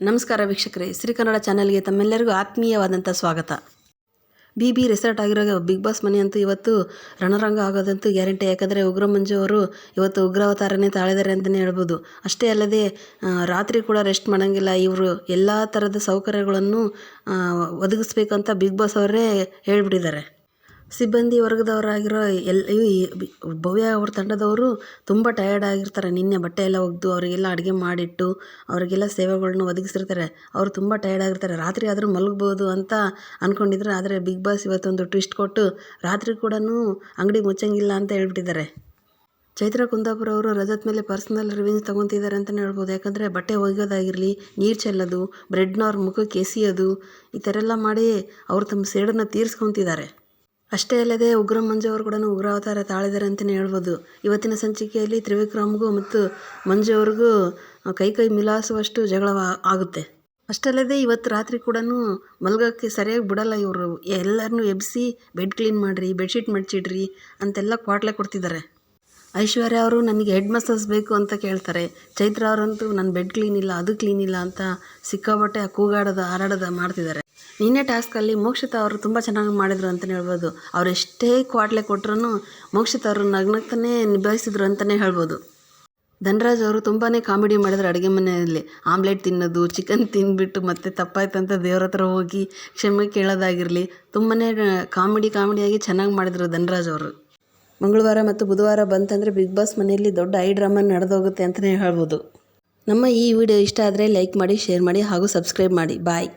ನಮಸ್ಕಾರ ವೀಕ್ಷಕರೇ ಶ್ರೀ ಕನ್ನಡ ಚಾನಲ್ಗೆ ತಮ್ಮೆಲ್ಲರಿಗೂ ಆತ್ಮೀಯವಾದಂಥ ಸ್ವಾಗತ. ಬಿ ಬಿ ರೆಸಾರ್ಟ್ ಆಗಿರೋ ಬಿಗ್ ಬಾಸ್ ಮನೆ ಅಂತೂ ಇವತ್ತು ರಣರಂಗ ಆಗೋದಂತೂ ಗ್ಯಾರಂಟಿ. ಯಾಕಂದರೆ ಉಗ್ರ ಮಂಜು ಅವರು ಇವತ್ತು ಉಗ್ರಾವತಾರನೇ ತಾಳಿದ್ದಾರೆ ಅಂತಲೇ ಹೇಳ್ಬೋದು. ಅಷ್ಟೇ ಅಲ್ಲದೆ ರಾತ್ರಿ ಕೂಡ ರೆಸ್ಟ್ ಮಾಡೋಂಗಿಲ್ಲ. ಇವರು ಎಲ್ಲ ಥರದ ಸೌಕರ್ಯಗಳನ್ನು ಒದಗಿಸ್ಬೇಕಂತ ಬಿಗ್ ಬಾಸ್ ಅವರೇ ಹೇಳ್ಬಿಟ್ಟಿದ್ದಾರೆ. ಸಿಬ್ಬಂದಿ ವರ್ಗದವರಾಗಿರೋ ಎಲ್, ಈ ಬಿ- ಭವ್ಯ ಅವ್ರ ತಂಡದವರು ತುಂಬ ಟಯರ್ಡ್ ಆಗಿರ್ತಾರೆ. ನಿನ್ನೆ ಬಟ್ಟೆ ಎಲ್ಲ ಒಗೆದು ಅವರಿಗೆಲ್ಲ ಅಡುಗೆ ಮಾಡಿಟ್ಟು ಅವರಿಗೆಲ್ಲ ಸೇವೆಗಳನ್ನ ಒದಗಿಸಿರ್ತಾರೆ. ಅವರು ತುಂಬ ಟಯರ್ಡ್ ಆಗಿರ್ತಾರೆ. ರಾತ್ರಿ ಆದರೂ ಮಲಗ್ಬೋದು ಅಂತ ಅಂದ್ಕೊಂಡಿದ್ರು ಆದರೆ ಬಿಗ್ ಬಾಸ್ ಇವತ್ತೊಂದು ಟ್ವಿಸ್ಟ್ ಕೊಟ್ಟು ರಾತ್ರಿ ಕೂಡ ಅಂಗಡಿ ಮುಚ್ಚಂಗಿಲ್ಲ ಅಂತ ಹೇಳ್ಬಿಟ್ಟಿದ್ದಾರೆ. ಚೈತ್ರ ಕುಂದಾಪುರ ಅವರು ರಜತ್ ಮೇಲೆ ಪರ್ಸನಲ್ ರಿವೆಂಜ್ ತೊಗೊತಿದ್ದಾರೆ ಅಂತಲೇ ಹೇಳ್ಬೋದು. ಯಾಕಂದರೆ ಬಟ್ಟೆ ಒಗೆಯೋದಾಗಿರಲಿ, ನೀರು ಚೆಲ್ಲೋದು ಬ್ರೆಡ್ನವ್ರ ಮುಖಕ್ಕೆ ಎಸೆಯೋದು, ಈ ಥರ ಎಲ್ಲ ಮಾಡಿ ಅವರು ತಮ್ಮ ಸೇಡನ್ನು ತೀರಿಸ್ಕೊತಿದ್ದಾರೆ. ಅಷ್ಟೇ ಅಲ್ಲದೆ ಉಗ್ರ ಮಂಜು ಅವರು ಕೂಡ ಉಗ್ರಾವತಾರ ತಾಳಿದ್ದಾರೆ ಅಂತಲೇ ಹೇಳ್ಬೋದು. ಇವತ್ತಿನ ಸಂಚಿಕೆಯಲ್ಲಿ ತ್ರಿವಿಕ್ರಮ್ಗೂ ಮತ್ತು ಮಂಜು ಅವ್ರಿಗೂ ಕೈ ಕೈ ಮಿಲಾಸುವಷ್ಟು ಜಗಳ ಆಗುತ್ತೆ. ಅಷ್ಟಲ್ಲದೆ ಇವತ್ತು ರಾತ್ರಿ ಕೂಡ ಮಲ್ಗೋಕ್ಕೆ ಸರಿಯಾಗಿ ಬಿಡಲ್ಲ ಇವರು. ಎಲ್ಲರನ್ನೂ ಎಬ್ಬಿಸಿ ಬೆಡ್ ಕ್ಲೀನ್ ಮಾಡಿರಿ ಬೆಡ್ಶೀಟ್ ಮಡ್ಚಿಡ್ರಿ ಅಂತೆಲ್ಲ ಕ್ವಾಟ್ಲೆ ಕೊಡ್ತಿದ್ದಾರೆ. ಐಶ್ವರ್ಯ ಅವರು ನನಗೆ ಹೆಡ್ ಮಸಾಜ್ ಬೇಕು ಅಂತ ಕೇಳ್ತಾರೆ. ಚೈತ್ರ ಅವರಂತೂ ನನ್ನ ಬೆಡ್ ಕ್ಲೀನ್ ಇಲ್ಲ, ಅದು ಕ್ಲೀನ್ ಇಲ್ಲ ಅಂತ ಸಿಕ್ಕಾಬಟ್ಟೆ ಕೂಗಾಡೋದು, ಹಾರಾಡೋದು ಮಾಡ್ತಿದ್ದಾರೆ. ನಿನ್ನೆ ಟಾಸ್ಕಲ್ಲಿ ಮೋಕ್ಷಿತ ಅವರು ತುಂಬ ಚೆನ್ನಾಗಿ ಮಾಡಿದ್ರು ಅಂತಲೇ ಹೇಳ್ಬೋದು. ಅವ್ರು ಎಷ್ಟೇ ಕ್ವಾಟ್ಲೆ ಕೊಟ್ರೂ ಮೋಕ್ಷಿತ ಅವರು ನಗ್ನಗ್ತಾನೆ ನಿಭಾಯಿಸಿದ್ರು ಅಂತಲೇ ಹೇಳ್ಬೋದು. ಧನರಾಜ್ ಅವರು ತುಂಬಾ ಕಾಮಿಡಿ ಮಾಡಿದ್ರು ಅಡುಗೆ ಮನೆಯಲ್ಲಿ. ಆಮ್ಲೆಟ್ ತಿನ್ನೋದು ಚಿಕನ್ ತಿಂದ್ಬಿಟ್ಟು ಮತ್ತೆ ತಪ್ಪಾಯ್ತಂತ ದೇವ್ರ ಹತ್ರ ಹೋಗಿ ಕ್ಷಮೆ ಕೇಳೋದಾಗಿರಲಿ ತುಂಬಾ ಕಾಮಿಡಿ ಕಾಮಿಡಿಯಾಗಿ ಚೆನ್ನಾಗಿ ಮಾಡಿದರು ಧನರಾಜ್ ಅವರು. ಮಂಗಳವಾರ ಮತ್ತು ಬುಧವಾರ ಬಂತಂದರೆ ಬಿಗ್ ಬಾಸ್ ಮನೆಯಲ್ಲಿ ದೊಡ್ಡ ಐ ಡ್ರಾಮಾ ನಡೆದೋಗುತ್ತೆ ಅಂತಲೇ ಹೇಳ್ಬೋದು. ನಮ್ಮ ಈ ವಿಡಿಯೋ ಇಷ್ಟ ಆದರೆ ಲೈಕ್ ಮಾಡಿ, ಶೇರ್ ಮಾಡಿ ಹಾಗೂ ಸಬ್ಸ್ಕ್ರೈಬ್ ಮಾಡಿ. ಬಾಯ್.